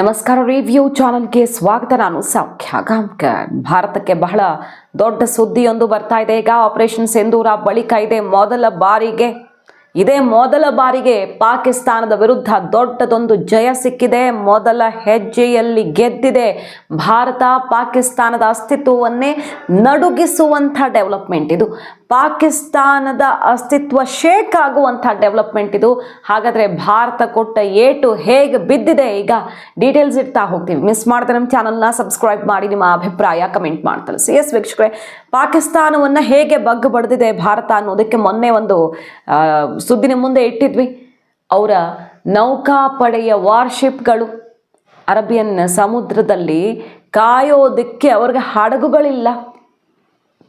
ನಮಸ್ಕಾರ ರಿವ್ಯೂ ಚಾನಲ್ಗೆ ಸ್ವಾಗತ. ನಾನು ಸೌಖ್ಯ ಗಾಂಕರ್ ಭಾರತಕ್ಕೆ ಬಹಳ ದೊಡ್ಡ ಸುದ್ದಿಯೊಂದು ಬರ್ತಾ ಇದೆ. ಈಗ ಆಪರೇಷನ್ ಸಿಂಧೂರ ಬಳಿಕ ಇದೆ ಮೊದಲ ಬಾರಿಗೆ. ಇದೇ ಮೊದಲ ಬಾರಿಗೆ ಪಾಕಿಸ್ತಾನದ ವಿರುದ್ಧ ದೊಡ್ಡದೊಂದು ಜಯ ಸಿಕ್ಕಿದೆ. ಮೊದಲ ಹೆಜ್ಜೆಯಲ್ಲಿ ಗೆದ್ದಿದೆ ಭಾರತ, ಪಾಕಿಸ್ತಾನದ ಅಸ್ತಿತ್ವವನ್ನೇ ನಡುಗಿಸುವಂಥ ಡೆವಲಪ್ಮೆಂಟ್ ಇದು. ಪಾಕಿಸ್ತಾನದ ಅಸ್ತಿತ್ವ ಶೇಕ್ ಆಗುವಂಥ ಡೆವಲಪ್ಮೆಂಟ್ ಇದು. ಹಾಗಾದರೆ ಭಾರತ ಕೊಟ್ಟ ಏಟು ಹೇಗೆ ಬಿದ್ದಿದೆ ಈಗ? ಡೀಟೇಲ್ಸ್ ಇಡ್ತಾ ಹೋಗ್ತೀವಿ. ಮಿಸ್ ಮಾಡಿದ್ರೆ ನಮ್ಮ ಚಾನಲ್ನ ಸಬ್ಸ್ಕ್ರೈಬ್ ಮಾಡಿ, ನಿಮ್ಮ ಅಭಿಪ್ರಾಯ ಕಮೆಂಟ್ ಮಾಡಿ ಸಿ ಎಸ್ ವೀಕ್ಷಕರೇ, ಪಾಕಿಸ್ತಾನವನ್ನು ಹೇಗೆ ಬಗ್ಗು ಬಡ್ದಿದೆ ಭಾರತ ಅನ್ನೋದಕ್ಕೆ ಮೊನ್ನೆ ಒಂದು ಸುದ್ದಿನ ಮುಂದೆ ಇಟ್ಟಿದ್ವಿ. ಅವರ ನೌಕಾಪಡೆಯ ವಾರ್ಶಿಪ್ಗಳು ಅರಬಿಯನ್ ಸಮುದ್ರದಲ್ಲಿ ಕಾಯೋದಕ್ಕೆ ಅವ್ರಿಗೆ ಹಡಗುಗಳಿಲ್ಲ.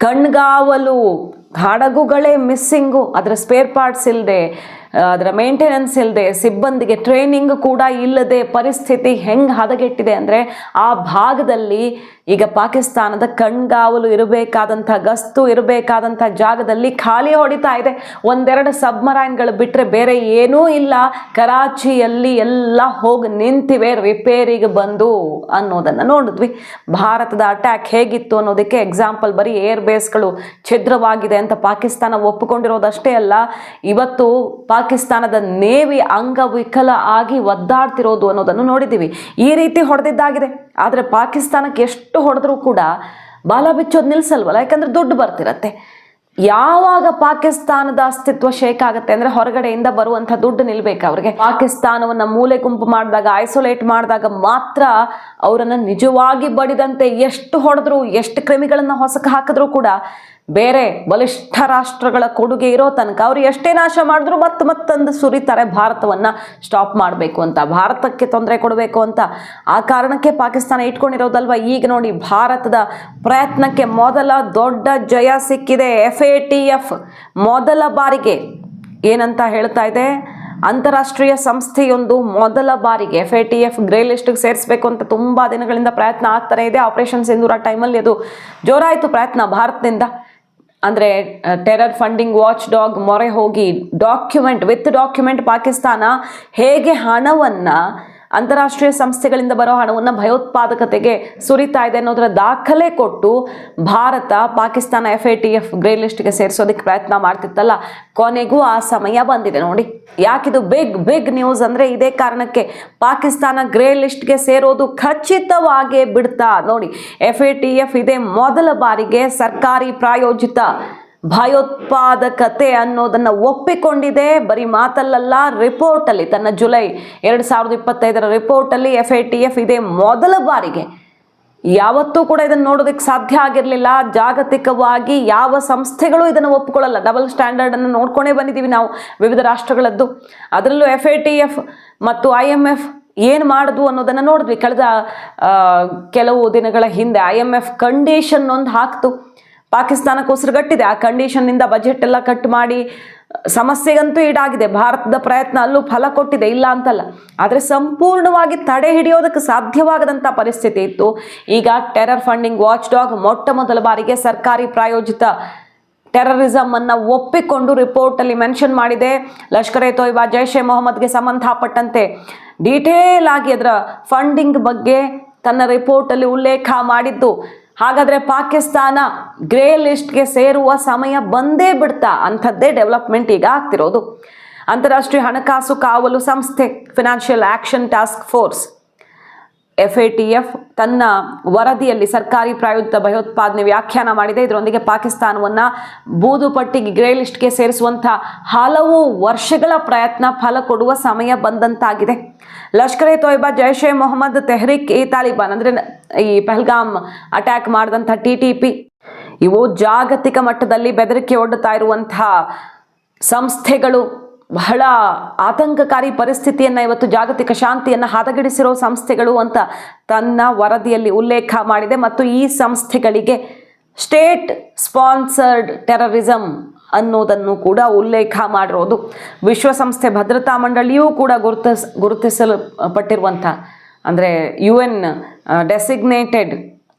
ಕಣ್ಗಾವಲು ಹಡಗುಗಳೇ ಮಿಸ್ಸಿಂಗು, ಅದರ ಸ್ಪೇರ್ ಪಾರ್ಟ್ಸ್ ಇಲ್ಲದೆ ಅದರ ಮೇಂಟೆನೆನ್ಸ್ ಇಲ್ಲದೆ ಸಿಬ್ಬಂದಿಗೆ ಟ್ರೈನಿಂಗ್ ಕೂಡ ಇಲ್ಲದೆ ಪರಿಸ್ಥಿತಿ ಹೆಂಗೆ ಹದಗೆಟ್ಟಿದೆ ಅಂದರೆ ಆ ಭಾಗದಲ್ಲಿ ಈಗ ಪಾಕಿಸ್ತಾನದ ಕಣ್ಗಾವಲು ಇರಬೇಕಾದಂಥ, ಗಸ್ತು ಇರಬೇಕಾದಂಥ ಜಾಗದಲ್ಲಿ ಖಾಲಿ ಹೊಡಿತಾ ಇದೆ. ಒಂದೆರಡು ಸಬ್ಮರೈನ್ಗಳು ಬಿಟ್ಟರೆ ಬೇರೆ ಏನೂ ಇಲ್ಲ. ಕರಾಚಿಯಲ್ಲಿ ಎಲ್ಲ ಹೋಗಿ ನಿಂತಿವೆ, ರಿಪೇರಿಗೆ ಬಂದು ಅನ್ನೋದನ್ನು ನೋಡಿದ್ವಿ. ಭಾರತದ ಅಟ್ಯಾಕ್ ಹೇಗಿತ್ತು ಅನ್ನೋದಕ್ಕೆ ಎಕ್ಸಾಂಪಲ್ ಬರೀ ಏರ್ ಬೇಸ್ಗಳು ಛಿದ್ರವಾಗಿದೆ ಅಂತ ಪಾಕಿಸ್ತಾನ ಒಪ್ಪಿಕೊಂಡಿರೋದಷ್ಟೇ ಅಲ್ಲ, ಇವತ್ತು ಪಾಕಿಸ್ತಾನದ ನೇವಿ ಅಂಗವಿಕಲ ಆಗಿ ಒದ್ದಾಡ್ತಿರೋದು ಅನ್ನೋದನ್ನು ನೋಡಿದ್ದೀವಿ. ಈ ರೀತಿ ಹೊಡೆದಿದ್ದಾಗಿದೆ. ಆದರೆ ಪಾಕಿಸ್ತಾನಕ್ಕೆ ಎಷ್ಟು ಹೊಡೆದ್ರೂ ಕೂಡ ಬಾಲ ಬಿಚ್ಚೋದು ನಿಲ್ಸಲ್ವಲ್ಲ? ಯಾಕಂದ್ರೆ ದುಡ್ಡು ಬರ್ತಿರತ್ತೆ. ಯಾವಾಗ ಪಾಕಿಸ್ತಾನದ ಅಸ್ತಿತ್ವ ಶೇಕ್ ಆಗುತ್ತೆ ಅಂದ್ರೆ ಹೊರಗಡೆಯಿಂದ ಬರುವಂತಹ ದುಡ್ಡು ನಿಲ್ಬೇಕು ಅವ್ರಿಗೆ. ಪಾಕಿಸ್ತಾನವನ್ನ ಮೂಲೆ ಗುಂಪು ಮಾಡಿದಾಗ ಐಸೋಲೇಟ್ ಮಾಡಿದಾಗ ಮಾತ್ರ ಅವರನ್ನ ನಿಜವಾಗಿ ಬಡಿದಂತೆ ಎಷ್ಟು ಹೊಡೆದ್ರು, ಎಷ್ಟು ಕ್ರಿಮಿಗಳನ್ನ ಹೊಸಕ್ಕೆ ಹಾಕಿದ್ರು ಕೂಡ ಬೇರೆ ಬಲಿಷ್ಠ ರಾಷ್ಟ್ರಗಳ ಕೊಡುಗೆ ಇರೋ ತನಕ ಅವರು ಎಷ್ಟೇ ನಾಶ ಮಾಡಿದ್ರು ಮತ್ತೆ ಮತ್ತೊಂದು ಸುರಿತಾರೆ ಭಾರತವನ್ನ ಸ್ಟಾಪ್ ಮಾಡಬೇಕು ಅಂತ, ಭಾರತಕ್ಕೆ ತೊಂದರೆ ಕೊಡಬೇಕು ಅಂತ. ಆ ಕಾರಣಕ್ಕೆ ಪಾಕಿಸ್ತಾನ ಇಟ್ಕೊಂಡಿರೋದಲ್ವ? ಈಗ ನೋಡಿ ಭಾರತದ ಪ್ರಯತ್ನಕ್ಕೆ ಮೊದಲ ದೊಡ್ಡ ಜಯ ಸಿಕ್ಕಿದೆ. ಎಫ್ ಎ ಟಿ ಎಫ್ ಮೊದಲ ಬಾರಿಗೆ ಏನಂತ ಹೇಳ್ತಾ ಇದೆ? ಅಂತಾರಾಷ್ಟ್ರೀಯ ಸಂಸ್ಥೆಯೊಂದು ಮೊದಲ ಬಾರಿಗೆ F A T F grey ಲಿಸ್ಟ್ಗೆ ಸೇರಿಸಬೇಕು ಅಂತ ತುಂಬ ದಿನಗಳಿಂದ ಪ್ರಯತ್ನ ಆಗ್ತಾನೆ ಇದೆ. ಆಪರೇಷನ್ ಸಿಂಧೂರ ಟೈಮಲ್ಲಿ ಅದು ಜೋರಾಯಿತು ಪ್ರಯತ್ನ ಭಾರತದಿಂದ ಅಂದರೆ ಟೆರರ್ ಫಂಡಿಂಗ್ ವಾಚ್ ಡಾಗ್ ಮೊರೆ ಹೋಗಿ ಡಾಕ್ಯುಮೆಂಟ್ ವಿತ್ ಡಾಕ್ಯುಮೆಂಟ್ ಪಾಕಿಸ್ತಾನ ಹೇಗೆ ಹಣವನ್ನು ಅಂತಾರಾಷ್ಟ್ರೀಯ ಸಂಸ್ಥೆಗಳಿಂದ ಬರೋ ಹಣವನ್ನು ಭಯೋತ್ಪಾದಕತೆಗೆ ಸುರಿತಾ ಇದೆ ಅನ್ನೋದರ ದಾಖಲೆ ಕೊಟ್ಟು Bharat, Pakistan F A T F grey ಲಿಸ್ಟ್ಗೆ ಸೇರಿಸೋದಕ್ಕೆ ಪ್ರಯತ್ನ ಮಾಡ್ತಿತ್ತಲ್ಲ. ಕೊನೆಗೂ ಆ ಸಮಯ ಬಂದಿದೆ ನೋಡಿ. ಯಾಕಿದು ಬಿಗ್ ಬಿಗ್ ನ್ಯೂಸ್ ಅಂದರೆ ಇದೇ ಕಾರಣಕ್ಕೆ ಪಾಕಿಸ್ತಾನ ಗ್ರೇ ಲಿಸ್ಟ್ಗೆ ಸೇರೋದು ಖಚಿತವಾಗೇ ಬಿಡ್ತಾ. ನೋಡಿ ಎಫ್ ಐ ಟಿ ಎಫ್ ಇದೇ ಮೊದಲ ಬಾರಿಗೆ ಸರ್ಕಾರಿ ಪ್ರಾಯೋಜಿತ ಭಯೋತ್ಪಾದಕತೆ ಅನ್ನೋದನ್ನ ಒಪ್ಪಿಕೊಂಡಿದೆ. ಬರೀ ಮಾತಲ್ಲಲ್ಲ, ರಿಪೋರ್ಟಲ್ಲಿ, ತನ್ನ ಜುಲೈ ಎರಡು ಸಾವಿರದ ಇಪ್ಪತ್ತೈದರ ರಿಪೋರ್ಟಲ್ಲಿ ಎಫ್ ಐ ಟಿ ಎಫ್ ಇದೇ ಮೊದಲ ಬಾರಿಗೆ. ಯಾವತ್ತೂ ಕೂಡ ಇದನ್ನು ನೋಡೋದಕ್ಕೆ ಸಾಧ್ಯ ಆಗಿರಲಿಲ್ಲ. ಜಾಗತಿಕವಾಗಿ ಯಾವ ಸಂಸ್ಥೆಗಳು ಇದನ್ನು ಒಪ್ಪಿಕೊಳ್ಳಲ್ಲ ಡಬಲ್ ಸ್ಟ್ಯಾಂಡರ್ಡನ್ನು ನೋಡ್ಕೊಂಡೇ ಬಂದಿದ್ದೀವಿ ನಾವು, ವಿವಿಧ ರಾಷ್ಟ್ರಗಳದ್ದು. ಅದರಲ್ಲೂ ಎಫ್ ಐ ಟಿ ಎಫ್ ಮತ್ತು ಐ ಎಂ ಎಫ್ ಏನು ಮಾಡೋದು ಅನ್ನೋದನ್ನು ನೋಡಿದ್ವಿ. ಕಳೆದ ಕೆಲವು ದಿನಗಳ ಹಿಂದೆ ಐ ಎಂ ಎಫ್ ಕಂಡೀಷನ್ ಒಂದು ಹಾಕ್ತು. ಪಾಕಿಸ್ತಾನಕ್ಕೆ ಉಸಿರುಗಟ್ಟಿದೆ ಆ ಕಂಡೀಷನ್ನಿಂದ ಬಜೆಟ್ ಎಲ್ಲ ಕಟ್ ಮಾಡಿ, ಸಮಸ್ಯೆಗಂತೂ ಈಡಾಗಿದೆ. ಭಾರತದ ಪ್ರಯತ್ನ ಅಲ್ಲೂ ಫಲ ಕೊಟ್ಟಿದೆ, ಇಲ್ಲ ಅಂತಲ್ಲ. ಆದರೆ ಸಂಪೂರ್ಣವಾಗಿ ತಡೆ ಹಿಡಿಯೋದಕ್ಕೆ ಸಾಧ್ಯವಾಗದಂಥ ಪರಿಸ್ಥಿತಿ ಇತ್ತು. ಈಗ ಟೆರರ್ ಫಂಡಿಂಗ್ ವಾಚ್ ಡಾಗ್ ಮೊಟ್ಟ ಮೊದಲ ಬಾರಿಗೆ ಸರ್ಕಾರಿ ಪ್ರಾಯೋಜಿತ ಟೆರರಿಸಮ್ ಅನ್ನ ಒಪ್ಪಿಕೊಂಡು ರಿಪೋರ್ಟ್ ಅಲ್ಲಿ ಮೆನ್ಷನ್ ಮಾಡಿದೆ. ಲಷ್ಕರ್ ಎ ತೊಯ್ಬಾ, ಜೈಷ್ ಎ ಮೊಹಮ್ಮದ್ಗೆ ಸಂಬಂಧಪಟ್ಟಂತೆ ಡೀಟೇಲ್ ಆಗಿ ಅದರ ಫಂಡಿಂಗ್ ಬಗ್ಗೆ ತನ್ನ ರಿಪೋರ್ಟ್ ಅಲ್ಲಿ ಉಲ್ಲೇಖ ಮಾಡಿದ್ದು. ಹಾಗಾದ್ರೆ ಪಾಕಿಸ್ತಾನ ಗ್ರೇ ಲಿಸ್ಟ್ಗೆ ಸೇರುವ ಸಮಯ ಬಂದೇ ಬಿಡ್ತಾ ಅಂಥದ್ದೇ ಡೆವಲಪ್ಮೆಂಟ್ ಈಗ ಆಗ್ತಿರೋದು. ಅಂತಾರಾಷ್ಟ್ರೀಯ ಹಣಕಾಸು ಕಾವಲು ಸಂಸ್ಥೆ financial action task force F A T F ತನ್ನ ವರದಿಯಲ್ಲಿ ಸರ್ಕಾರಿ ಪ್ರಾಯುಕ್ತ ಭಯೋತ್ಪಾದನೆ ವ್ಯಾಖ್ಯಾನ ಮಾಡಿದೆ. ಇದರೊಂದಿಗೆ ಪಾಕಿಸ್ತಾನವನ್ನು ಬೂದು ಪಟ್ಟಿಗೆ, ಗ್ರೇ ಲಿಸ್ಟ್ಗೆ ಸೇರಿಸುವಂಥ ಹಲವು ವರ್ಷಗಳ ಪ್ರಯತ್ನ ಫಲ ಕೊಡುವ ಸಮಯ ಬಂದಂತಾಗಿದೆ. ಲಷ್ಕರ್ ಎ ತೊಯ್ಬಾ, ಜೈಷ್ ಎ ಮೊಹಮ್ಮದ್ ತೆಹ್ರಿಕ್ ಎ ತಾಲಿಬಾನ್ ಅಂದರೆ ಈ ಪಹಲ್ಗಾಮ್ ಅಟ್ಯಾಕ್ ಮಾಡಿದಂಥ ಟಿ ಟಿ ಪಿ. ಇವು ಜಾಗತಿಕ ಮಟ್ಟದಲ್ಲಿ ಬೆದರಿಕೆ ಒಡ್ಡುತ್ತಾ ಇರುವಂತಹ ಸಂಸ್ಥೆಗಳು. ಬಹಳ ಆತಂಕಕಾರಿ ಪರಿಸ್ಥಿತಿಯನ್ನು ಇವತ್ತು ಜಾಗತಿಕ ಶಾಂತಿಯನ್ನು ಹದಗೆಡಿಸಿರೋ ಸಂಸ್ಥೆಗಳು ಅಂತ ತನ್ನ ವರದಿಯಲ್ಲಿ ಉಲ್ಲೇಖ ಮಾಡಿದೆ. ಮತ್ತು ಈ ಸಂಸ್ಥೆಗಳಿಗೆ ಸ್ಟೇಟ್ ಸ್ಪಾನ್ಸರ್ಡ್ ಟೆರರಿಸಂ ಅನ್ನೋದನ್ನು ಕೂಡ ಉಲ್ಲೇಖ ಮಾಡಿರೋದು. ವಿಶ್ವಸಂಸ್ಥೆ ಭದ್ರತಾ ಮಂಡಳಿಯೂ ಕೂಡ ಗುರುತಿಸ್ ಗುರುತಿಸಲ್ಪಟ್ಟಿರುವಂಥ, ಅಂದರೆ U N designated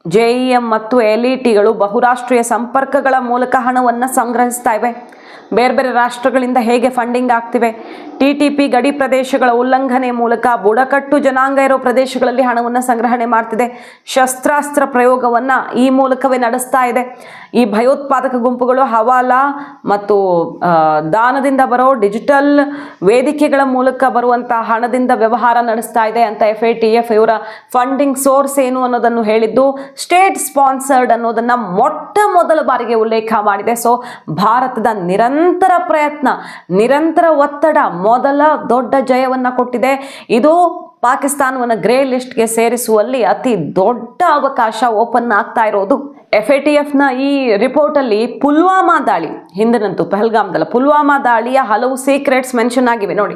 J E M ಮತ್ತು ಎಲ್ ಇ ಟಿಗಳು ಬಹುರಾಷ್ಟ್ರೀಯ ಸಂಪರ್ಕಗಳ ಮೂಲಕ ಹಣವನ್ನು ಸಂಗ್ರಹಿಸ್ತಾ ಇವೆ. ಬೇರೆ ಬೇರೆ ರಾಷ್ಟ್ರಗಳಿಂದ ಹೇಗೆ ಫಂಡಿಂಗ್ ಆಗ್ತಿವೆ? ಟಿ ಟಿ ಪಿ ಗಡಿ ಪ್ರದೇಶಗಳ ಉಲ್ಲಂಘನೆ ಮೂಲಕ ಬುಡಕಟ್ಟು ಜನಾಂಗ ಇರೋ ಪ್ರದೇಶಗಳಲ್ಲಿ ಹಣವನ್ನು ಸಂಗ್ರಹಣೆ ಮಾಡ್ತಿದೆ. ಶಸ್ತ್ರಾಸ್ತ್ರ ಪ್ರಯೋಗವನ್ನು ಈ ಮೂಲಕವೇ ನಡೆಸ್ತಾ ಇದೆ. ಈ ಭಯೋತ್ಪಾದಕ ಗುಂಪುಗಳು ಹವಾಲಾ ಮತ್ತು ದಾನದಿಂದ ಬರೋ ಡಿಜಿಟಲ್ ವೇದಿಕೆಗಳ ಮೂಲಕ ಬರುವಂಥ ಹಣದಿಂದ ವ್ಯವಹಾರ ನಡೆಸ್ತಾ ಇದೆ ಅಂತ ಎಫ್ ಎಫ್ ಇವರ ಫಂಡಿಂಗ್ ಸೋರ್ಸ್ ಏನು ಅನ್ನೋದನ್ನು ಹೇಳಿದ್ದು ಸ್ಟೇಟ್ ಸ್ಪಾನ್ಸರ್ಡ್ ಅನ್ನೋದನ್ನ ಮೊಟ್ಟ ಮೊದಲ ಬಾರಿಗೆ ಉಲ್ಲೇಖ ಮಾಡಿದೆ. ಸೊ ಭಾರತದ ನಿರಂತರ ಪ್ರಯತ್ನ, ನಿರಂತರ ಒತ್ತಡ ಮೊದಲ ದೊಡ್ಡ ಜಯವನ್ನು ಕೊಟ್ಟಿದೆ. ಇದು ಪಾಕಿಸ್ತಾನವನ್ನು ಗ್ರೇ ಲಿಸ್ಟ್ಗೆ ಸೇರಿಸುವಲ್ಲಿ ಅತಿ ದೊಡ್ಡ ಅವಕಾಶ ಓಪನ್ ಆಗ್ತಾ ಇರೋದು. ಎಫ್ ಎ ಟಿ ಎಫ್ನ ಈ ರಿಪೋರ್ಟಲ್ಲಿ ಪುಲ್ವಾಮಾ ದಾಳಿ, ಹಿಂದಿನಂತೂ ಪೆಹಲ್ಗಾಮ್ದಲ್ಲ, ಪುಲ್ವಾಮಾ ದಾಳಿಯ ಹಲವು ಸೀಕ್ರೆಟ್ಸ್ ಮೆನ್ಷನ್ ಆಗಿವೆ ನೋಡಿ.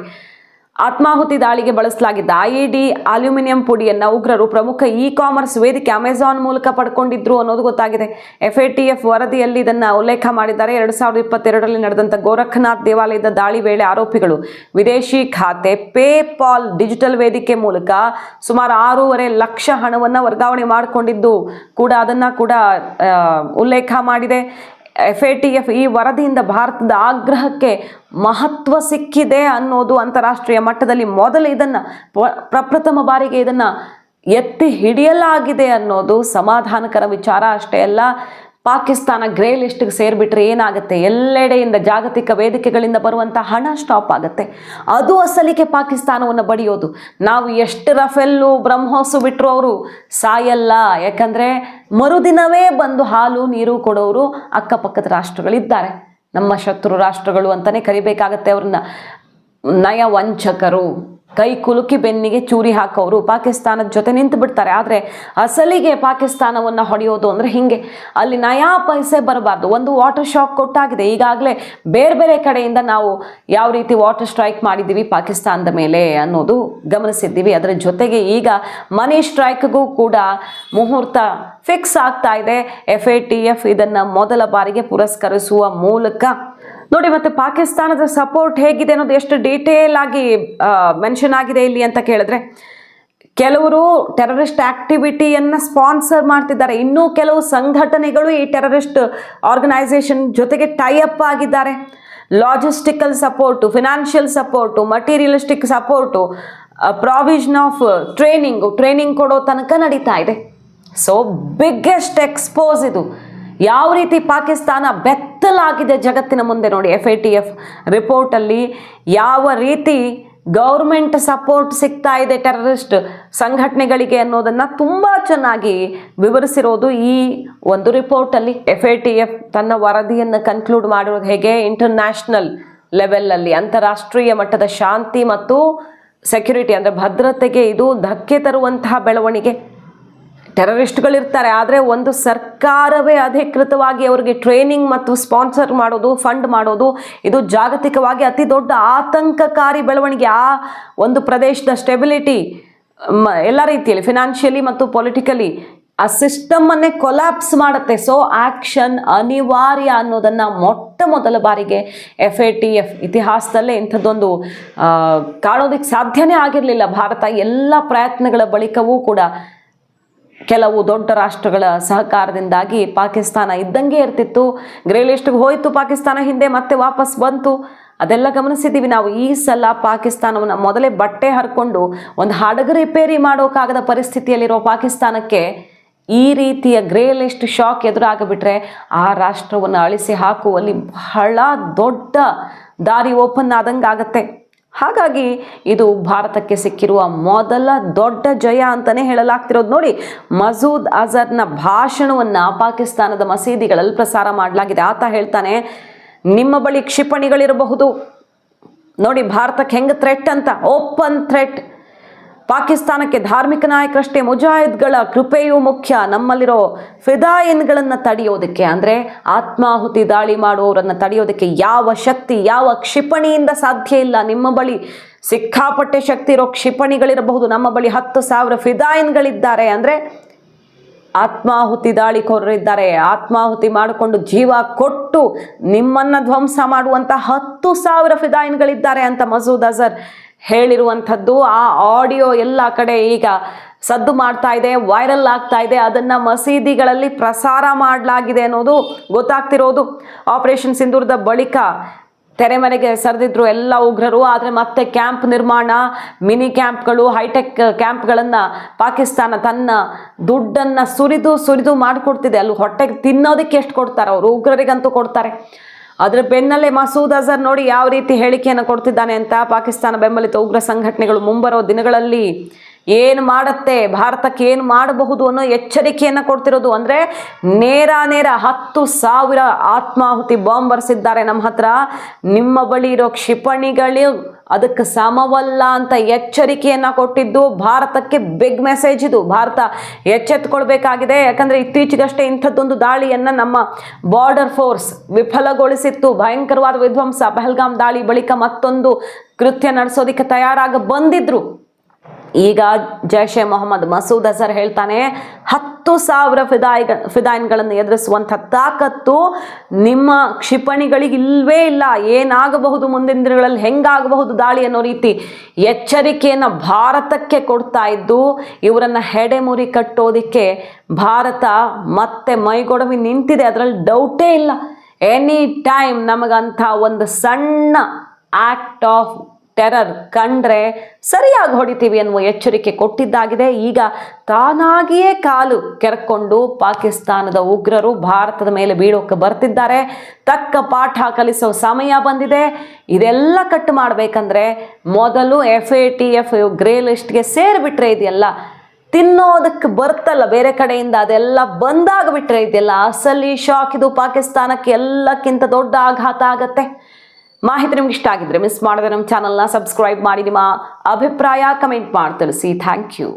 ಆತ್ಮಾಹುತಿ ದಾಳಿಗೆ ಬಳಸಲಾಗಿದ್ದ ಐಇಡಿ ಅಲ್ಯೂಮಿನಿಯಂ ಪುಡಿಯನ್ನು ಉಗ್ರರು ಪ್ರಮುಖ ಇ ಕಾಮರ್ಸ್ ವೇದಿಕೆ ಅಮೆಜಾನ್ ಮೂಲಕ ಪಡ್ಕೊಂಡಿದ್ರು ಅನ್ನೋದು ಗೊತ್ತಾಗಿದೆ. ಎಫ್ ಎ ಟಿ ಎಫ್ ವರದಿಯಲ್ಲಿ ಇದನ್ನ ಉಲ್ಲೇಖ ಮಾಡಿದ್ದಾರೆ. ಎರಡು ಸಾವಿರದ ಇಪ್ಪತ್ತೆರಡರಲ್ಲಿ ನಡೆದಂಥ ಗೋರಖನಾಥ್ ದೇವಾಲಯದ ದಾಳಿ ವೇಳೆ ಆರೋಪಿಗಳು ವಿದೇಶಿ ಖಾತೆ ಪೇಪಾಲ್ ಡಿಜಿಟಲ್ ವೇದಿಕೆ ಮೂಲಕ ಸುಮಾರು ಆರೂವರೆ ಲಕ್ಷ ಹಣವನ್ನು ವರ್ಗಾವಣೆ ಮಾಡಿಕೊಂಡಿದ್ದು ಕೂಡ ಅದನ್ನ ಕೂಡ ಉಲ್ಲೇಖ ಮಾಡಿದೆ. ಎಫ್ ಎ ಟಿ ಎಫ್ ಈ ವರದಿಯಿಂದ ಭಾರತದ ಆಗ್ರಹಕ್ಕೆ ಮಹತ್ವ ಸಿಕ್ಕಿದೆ ಅನ್ನೋದು ಅಂತಾರಾಷ್ಟ್ರೀಯ ಮಟ್ಟದಲ್ಲಿ ಮೊದಲು ಇದನ್ನು ಪ್ರಪ್ರಥಮ ಬಾರಿಗೆ ಇದನ್ನು ಎತ್ತಿ ಹಿಡಿಯಲಾಗಿದೆ ಅನ್ನೋದು ಸಮಾಧಾನಕರ ವಿಚಾರ ಅಷ್ಟೇ ಅಲ್ಲ. ಪಾಕಿಸ್ತಾನ ಗ್ರೇ ಲಿಸ್ಟ್ಗೆ ಸೇರಿಬಿಟ್ರೆ ಏನಾಗುತ್ತೆ? ಎಲ್ಲೆಡೆಯಿಂದ ಜಾಗತಿಕ ವೇದಿಕೆಗಳಿಂದ ಬರುವಂಥ ಹಣ ಸ್ಟಾಪ್ ಆಗುತ್ತೆ. ಅದು ಅಸಲಿಗೆ ಪಾಕಿಸ್ತಾನವನ್ನು ಬಡಿಯೋದು. ನಾವು ಎಷ್ಟು ರಫೆಲ್ಲು, ಬ್ರಹ್ಮೋಸು ಬಿಟ್ಟರು ಅವರು? ಸಾಯಲ್ಲ. ಯಾಕಂದರೆ ಮರುದಿನವೇ ಬಂದು ಹಾಲು, ನೀರು ಕೊಡೋರು ಅಕ್ಕಪಕ್ಕದ ರಾಷ್ಟ್ರಗಳಿದ್ದಾರೆ. ನಮ್ಮ ಶತ್ರು ರಾಷ್ಟ್ರಗಳು ಅಂತಲೇ ಕರಿಬೇಕಾಗತ್ತೆ ಅವ್ರನ್ನ. ನಯ ವಂಚಕರು ಕೈ ಕುಲುಕಿ ಬೆನ್ನಿಗೆ ಚೂರಿ ಹಾಕೋರು ಪಾಕಿಸ್ತಾನದ ಜೊತೆ ನಿಂತು ಬಿಡ್ತಾರೆ. ಆದರೆ ಅಸಲಿಗೆ ಪಾಕಿಸ್ತಾನವನ್ನು ಹೊಡೆಯೋದು ಅಂದರೆ ಹಿಂಗೆ. ಅಲ್ಲಿ ನಯಾ ಪೈಸೆ ಬರಬಾರ್ದು. ಒಂದು ವಾಟರ್ ಶಾಕ್ ಕೊಟ್ಟಾಗಿದೆ. ಈಗಾಗಲೇ ಬೇರೆ ಬೇರೆ ಕಡೆಯಿಂದ ನಾವು ಯಾವ ರೀತಿ ವಾಟರ್ ಸ್ಟ್ರೈಕ್ ಮಾಡಿದ್ದೀವಿ ಪಾಕಿಸ್ತಾನದ ಮೇಲೆ ಅನ್ನೋದು ಗಮನಿಸಿದ್ದೀವಿ. ಅದರ ಜೊತೆಗೆ ಈಗ ಮನಿ ಸ್ಟ್ರೈಕ್ಗೂ ಕೂಡ ಮುಹೂರ್ತ ಫಿಕ್ಸ್ ಆಗ್ತಾ ಇದೆ. ಎಫ್ ಎ ಟಿ ಎಫ್ ಇದನ್ನು ಮೊದಲ ಬಾರಿಗೆ ಪುರಸ್ಕರಿಸುವ ಮೂಲಕ ನೋಡಿ, ಮತ್ತೆ ಪಾಕಿಸ್ತಾನದ ಸಪೋರ್ಟ್ ಹೇಗಿದೆ ಅನ್ನೋದು ಎಷ್ಟು ಡೀಟೇಲ್ ಆಗಿ ಮೆನ್ಷನ್ ಆಗಿದೆ ಇಲ್ಲಿ ಅಂತ ಕೇಳಿದ್ರೆ, ಕೆಲವರು ಟೆರರಿಸ್ಟ್ ಆಕ್ಟಿವಿಟಿಯನ್ನು ಸ್ಪಾನ್ಸರ್ ಮಾಡ್ತಿದ್ದಾರೆ. ಇನ್ನೂ ಕೆಲವು ಸಂಘಟನೆಗಳು ಈ ಟೆರರಿಸ್ಟ್ ಆರ್ಗನೈಸೇಷನ್ ಜೊತೆಗೆ ಟೈ ಅಪ್ ಆಗಿದ್ದಾರೆ. Logistical support financial support materialistic support provision of training training ಕೊಡೋ ತನಕ ನಡೀತಾ ಇದೆ. ಸೊ ಬಿಗ್ಗೆಸ್ಟ್ ಎಕ್ಸ್ಪೋಸ್ ಇದು. ಯಾವ ರೀತಿ ಪಾಕಿಸ್ತಾನ ಬೆತ್ತಲಾಗಿದೆ ಜಗತ್ತಿನ ಮುಂದೆ ನೋಡಿ ಎಫ್ ಐ ಟಿ ಎಫ್ ರಿಪೋರ್ಟಲ್ಲಿ ಯಾವ ರೀತಿ ಗೌರ್ಮೆಂಟ್ ಸಪೋರ್ಟ್ ಸಿಗ್ತಾ ಇದೆ ಟೆರರಿಸ್ಟ್ ಸಂಘಟನೆಗಳಿಗೆ ಅನ್ನೋದನ್ನು ತುಂಬ ಚೆನ್ನಾಗಿ ವಿವರಿಸಿರೋದು ಈ ಒಂದು ರಿಪೋರ್ಟಲ್ಲಿ ಎಫ್ ಐ ಟಿ ಎಫ್ ತನ್ನ ವರದಿಯನ್ನು ಕನ್ಕ್ಲೂಡ್ ಮಾಡಿರೋದು ಹೇಗೆ? ಇಂಟರ್ನ್ಯಾಷನಲ್ ಲೆವೆಲಲ್ಲಿ ಅಂತಾರಾಷ್ಟ್ರೀಯ ಮಟ್ಟದ ಶಾಂತಿ ಮತ್ತು ಸೆಕ್ಯುರಿಟಿ ಅಂದರೆ ಭದ್ರತೆಗೆ ಇದು ಧಕ್ಕೆ ತರುವಂತಹ ಬೆಳವಣಿಗೆ. ಟೆರರಿಸ್ಟ್ಗಳಿರ್ತಾರೆ, ಆದರೆ ಒಂದು ಸರ್ಕಾರವೇ ಅಧಿಕೃತವಾಗಿ ಅವರಿಗೆ ಟ್ರೈನಿಂಗ್ ಮತ್ತು ಸ್ಪಾನ್ಸರ್ ಮಾಡೋದು, ಫಂಡ್ ಮಾಡೋದು, ಇದು ಜಾಗತಿಕವಾಗಿ ಅತಿ ದೊಡ್ಡ ಆತಂಕಕಾರಿ ಬೆಳವಣಿಗೆ. ಆ ಒಂದು ಪ್ರದೇಶದ ಸ್ಟೆಬಿಲಿಟಿ ಎಲ್ಲ ರೀತಿಯಲ್ಲಿ ಫಿನಾನ್ಷಿಯಲಿ ಮತ್ತು ಪೊಲಿಟಿಕಲಿ ಆ ಸಿಸ್ಟಮನ್ನೇ ಕೊಲಾಪ್ಸ್ ಮಾಡುತ್ತೆ. ಸೊ ಆ್ಯಕ್ಷನ್ ಅನಿವಾರ್ಯ ಅನ್ನೋದನ್ನು ಮೊಟ್ಟ ಮೊದಲ ಬಾರಿಗೆ ಎಫ್ ಎ ಟಿ ಎಫ್ ಇತಿಹಾಸದಲ್ಲೇ ಇಂಥದ್ದೊಂದು ಕಾಣೋದಕ್ಕೆ ಸಾಧ್ಯನೇ ಆಗಿರಲಿಲ್ಲ. ಭಾರತ ಎಲ್ಲ ಪ್ರಯತ್ನಗಳ ಬಳಿಕವೂ ಕೂಡ ಕೆಲವು ದೊಡ್ಡ ರಾಷ್ಟ್ರಗಳ ಸಹಕಾರದಿಂದಾಗಿ ಪಾಕಿಸ್ತಾನ ಇದ್ದಂಗೆ ಇರ್ತಿತ್ತು. ಗ್ರೇ ಲಿಸ್ಟ್ಗೆ ಹೋಯಿತು, ಪಾಕಿಸ್ತಾನ ಹಿಂದೆ ಮತ್ತೆ ವಾಪಸ್ ಬಂತು. ಅದೆಲ್ಲ ಗಮನಿಸಿದ್ದೀವಿ ನಾವು. ಈ ಸಲ ಪಾಕಿಸ್ತಾನವನ್ನು ಮೊದಲೇ ಬಟ್ಟೆ ಹರ್ಕೊಂಡು ಒಂದು ಹಡಗು ರಿಪೇರಿ ಮಾಡೋಕ್ಕಾಗದ ಪರಿಸ್ಥಿತಿಯಲ್ಲಿರೋ ಪಾಕಿಸ್ತಾನಕ್ಕೆ ಈ ರೀತಿಯ ಗ್ರೇ ಲಿಸ್ಟ್ ಶಾಕ್ ಎದುರಾಗಿಬಿಟ್ರೆ ಆ ರಾಷ್ಟ್ರವನ್ನು ಅಳಿಸಿ ಹಾಕುವಲ್ಲಿ ಬಹಳ ದೊಡ್ಡ ದಾರಿ ಓಪನ್ ಆದಂಗೆ ಹಾಗಾಗಿ ಇದು ಭಾರತಕ್ಕೆ ಸಿಕ್ಕಿರುವ ಮೊದಲ ದೊಡ್ಡ ಜಯ ಅಂತಲೇ ಹೇಳಲಾಗ್ತಿರೋದು ನೋಡಿ. ಮಸೂದ್ ಅಜರ್ನ ಭಾಷಣವನ್ನು ಪಾಕಿಸ್ತಾನದ ಮಸೀದಿಗಳಲ್ಲಿ ಪ್ರಸಾರ ಮಾಡಲಾಗಿದೆ. ಆತ ಹೇಳ್ತಾನೆ, ನಿಮ್ಮ ಬಳಿ ಕ್ಷಿಪಣಿಗಳಿರಬಹುದು. ನೋಡಿ, ಭಾರತಕ್ಕೆ ಹೆಂಗೆ ಥ್ರೆಟ್ ಅಂತ. ಓಪನ್ ಥ್ರೆಟ್ ಪಾಕಿಸ್ತಾನಕ್ಕೆ ಧಾರ್ಮಿಕ ನಾಯಕರಷ್ಟೇ ಮುಜಾಹಿದ್ಗಳ ಕೃಪೆಯೂ ಮುಖ್ಯ. ನಮ್ಮಲ್ಲಿರೋ ಫಿದಾಯಿನ್ಗಳನ್ನು ತಡೆಯೋದಕ್ಕೆ, ಅಂದರೆ ಆತ್ಮಾಹುತಿ ದಾಳಿ ಮಾಡುವವರನ್ನು ತಡೆಯೋದಕ್ಕೆ ಯಾವ ಶಕ್ತಿ, ಯಾವ ಕ್ಷಿಪಣಿಯಿಂದ ಸಾಧ್ಯ ಇಲ್ಲ. ನಿಮ್ಮ ಬಳಿ ಸಿಕ್ಕಾಪಟ್ಟೆ ಶಕ್ತಿ ಇರೋ ಕ್ಷಿಪಣಿಗಳಿರಬಹುದು. ನಮ್ಮ ಬಳಿ ಹತ್ತು ಸಾವಿರ ಫಿದಾಯಿನ್ಗಳಿದ್ದಾರೆ ಅಂದರೆ ಆತ್ಮಾಹುತಿ ದಾಳಿಕೋರರಿದ್ದಾರೆ ಆತ್ಮಾಹುತಿ ಮಾಡಿಕೊಂಡು ಜೀವ ಕೊಟ್ಟು ನಿಮ್ಮನ್ನ ಧ್ವಂಸ ಮಾಡುವಂತ ಹತ್ತು ಸಾವಿರ ಫಿದಾಯಿನ್ಗಳಿದ್ದಾರೆ ಅಂತ ಮಸೂದ್ ಅಜರ್ ಹೇಳಿರುವಂಥದ್ದು, ಆ ಆಡಿಯೋ ಎಲ್ಲ ಕಡೆ ಈಗ ಸದ್ದು ಮಾಡ್ತಾ ಇದೆ, ವೈರಲ್ ಆಗ್ತಾ ಇದೆ. ಅದನ್ನ ಮಸೀದಿಗಳಲ್ಲಿ ಪ್ರಸಾರ ಮಾಡಲಾಗಿದೆ ಅನ್ನೋದು ಗೊತ್ತಾಗ್ತಿರೋದು. ಆಪರೇಷನ್ ಸಿಂಧೂರದ ಬಳಿಕ ತೆರೆಮನೆಗೆ ಸರಿದಿದ್ರು ಎಲ್ಲ ಉಗ್ರರು, ಆದರೆ ಮತ್ತೆ ಕ್ಯಾಂಪ್ ನಿರ್ಮಾಣ, ಮಿನಿ ಕ್ಯಾಂಪ್ಗಳು, ಹೈಟೆಕ್ ಕ್ಯಾಂಪ್ಗಳನ್ನು ಪಾಕಿಸ್ತಾನ ತನ್ನ ದುಡ್ಡನ್ನು ಸುರಿದು ಸುರಿದು ಮಾಡಿಕೊಡ್ತಿದೆ. ಅಲ್ಲಿ ಹೊಟ್ಟೆಗೆ ತಿನ್ನೋದಕ್ಕೆ ಎಷ್ಟು ಕೊಡ್ತಾರೆ ಅವರು ಉಗ್ರರಿಗಂತೂ ಕೊಡ್ತಾರೆ. ಅದರ ಬೆನ್ನಲ್ಲೇ ಮಸೂದ್ ಅಜರ್ ನೋಡಿ ಯಾವ ರೀತಿ ಹೇಳಿಕೆಯನ್ನು ಕೊಡ್ತಿದ್ದಾನೆ ಅಂತ ಪಾಕಿಸ್ತಾನ ಬೆಂಬಲಿತ ಉಗ್ರ ಸಂಘಟನೆಗಳು ಮುಂಬರುವ ದಿನಗಳಲ್ಲಿ ಏನು ಮಾಡುತ್ತೆ? ಭಾರತಕ್ಕೆ ಏನು ಮಾಡಬಹುದು ಅನ್ನೋ ಎಚ್ಚರಿಕೆಯನ್ನು ಕೊಡ್ತಿರೋದು ಅಂದರೆ ನೇರ ನೇರ ಹತ್ತು ಸಾವಿರ ಆತ್ಮಾಹುತಿ ಬಾಂಬ್ ಬರೆಸಿದ್ದಾರೆ ನಮ್ಮ ಹತ್ರ. ನಿಮ್ಮ ಬಳಿ ಇರೋ ಕ್ಷಿಪಣಿಗಳು ಅದಕ್ಕೆ ಸಮವಲ್ಲ ಅಂತ ಎಚ್ಚರಿಕೆಯನ್ನು ಕೊಟ್ಟಿದ್ದು ಭಾರತಕ್ಕೆ ಬಿಗ್ ಮೆಸೇಜ್ ಇದು. ಭಾರತ ಎಚ್ಚೆತ್ತುಕೊಳ್ಬೇಕಾಗಿದೆ ಯಾಕಂದರೆ ಇತ್ತೀಚೆಗಷ್ಟೇ ಇಂಥದ್ದೊಂದು ದಾಳಿಯನ್ನು ನಮ್ಮ ಬಾರ್ಡರ್ ಫೋರ್ಸ್ ವಿಫಲಗೊಳಿಸಿತ್ತು. ಭಯಂಕರವಾದ ವಿಧ್ವಂಸ. ಪಹಲ್ಗಾಮ್ ದಾಳಿ ಬಳಿಕ ಮತ್ತೊಂದು ಕೃತ್ಯ ನಡೆಸೋದಕ್ಕೆ ತಯಾರಾಗ ಬಂದಿದ್ರು. ಈಗ ಜೈಷ್ ಎ ಮೊಹಮ್ಮದ್ ಮಸೂದ್ ಅಜರ್ ಹೇಳ್ತಾನೆ, ಹತ್ತು ಸಾವಿರ ಫಿದಾಯಿಗ, ಫಿದಾಯಿನ್ಗಳನ್ನು ಎದುರಿಸುವಂಥ ತಾಕತ್ತು ನಿಮ್ಮ ಕ್ಷಿಪಣಿಗಳಿಗೆ ಇಲ್ವೇ ಇಲ್ಲ. ಏನಾಗಬಹುದು ಮುಂದಿನ ದಿನಗಳಲ್ಲಿ? ಹೆಂಗಾಗಬಹುದು ದಾಳಿ ಅನ್ನೋ ರೀತಿ ಎಚ್ಚರಿಕೆಯನ್ನು ಭಾರತಕ್ಕೆ ಕೊಡ್ತಾ ಇದ್ದು, ಇವರನ್ನು ಹೆಡೆಮುರಿ ಕಟ್ಟೋದಿಕ್ಕೆ ಭಾರತ ಮತ್ತೆ ಮೈಗೊಡವಿ ನಿಂತಿದೆ. ಅದರಲ್ಲಿ ಡೌಟೇ ಇಲ್ಲ. ಎನಿ ಟೈಮ್ ನಮಗಂಥ ಒಂದು ಸಣ್ಣ ಆಕ್ಟ್ ಆಫ್ ಟೆರರ್ ಕಂಡ್ರೆ ಸರಿಯಾಗಿ ಹೊಡಿತೀವಿ ಅನ್ನುವ ಎಚ್ಚರಿಕೆ ಕೊಟ್ಟಿದ್ದಾಗಿದೆ. ಈಗ ತಾನಾಗಿಯೇ ಕಾಲು ಕೆರಕೊಂಡು ಪಾಕಿಸ್ತಾನದ ಉಗ್ರರು ಭಾರತದ ಮೇಲೆ ಬೀಳೋಕೆ ಬರ್ತಿದ್ದಾರೆ. ತಕ್ಕ ಪಾಠ ಕಲಿಸೋ ಸಮಯ ಬಂದಿದೆ. ಇದೆಲ್ಲ ಕಟ್ ಮಾಡಬೇಕಂದ್ರೆ ಮೊದಲು F A T F grey ಲಿಸ್ಟ್ಗೆ ಸೇರಿಬಿಟ್ರೆ ಇದೆಯಲ್ಲ? ತಿನ್ನೋದಕ್ಕೆ ಬರ್ತಲ್ಲ ಬೇರೆ ಕಡೆಯಿಂದ, ಅದೆಲ್ಲ ಬಂದಾಗ ಬಿಟ್ರೆ ಇದೆಲ್ಲ ಅಸಲಿ ಶಾಕ್ ಇದು ಪಾಕಿಸ್ತಾನಕ್ಕೆ ಎಲ್ಲಕ್ಕಿಂತ ದೊಡ್ಡ ಆಘಾತ ಆಗತ್ತೆ. ಮಾಹಿತಿ ನಿಮ್ಗೆ ಇಷ್ಟ ಆಗಿದ್ರೆ ಮಿಸ್ ಮಾಡದೆ ನಮ್ಮ ಚಾನಲ್ನ ಸಬ್ಸ್ಕ್ರೈಬ್ ಮಾಡಿ, ನಿಮ್ಮ ಅಭಿಪ್ರಾಯ ಕಮೆಂಟ್ ಮಾಡಿ ತಿಳಿಸಿ. Thank you